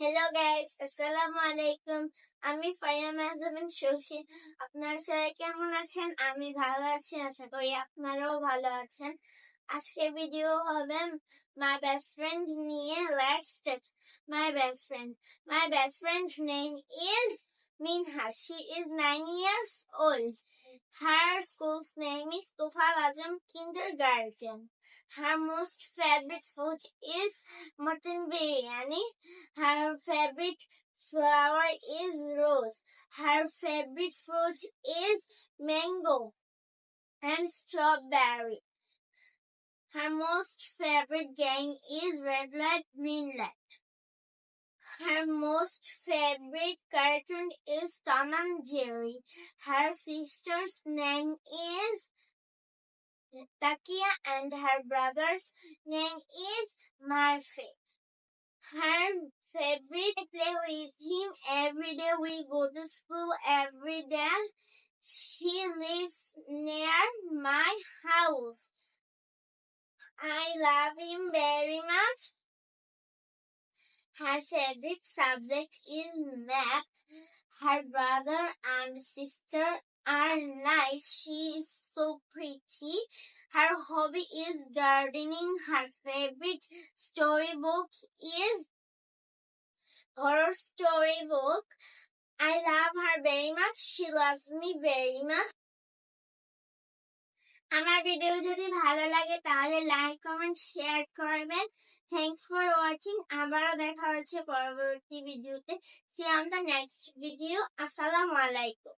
Hello guys আসসালামু আলাইকুম আমি ফারিয়া মাহজাবিন শশী আপনারা সবাই কেমন আছেন আমি ভালো আছি আশা করি আপনারাও ভালো আছেন আজকের ভিডিও হবে মাই বেস্ট ফ্রেন্ড নিয়ে let's start my best friend my best friend name is Minha. She is nine years old. her school's name is Tufal Kindergarten. Her most favorite food is mutton biryani. Her favorite flower is rose. Her favorite fruit is mango and strawberry. Her most favorite game is red light, green light. Her most favorite cartoon is Tom and Jerry. Her sister's name is Takia and her brother's name is Murphy. Her favorite play with him every day. We go to school every day. She lives near my house. I love him very much. Her favorite subject is math. Her brother and sister are nice. She is so pretty. Her hobby is gardening. Her favorite storybook is horror storybook. I love her very much. She loves me very much. আমার video যদি ভালো লাগে তাহলে like comment share করবেন। Thanks for watching আবারও দেখা হচ্ছে পরবর্তী ভিডিওতে see on the next video আসসালামু আলাইকুম।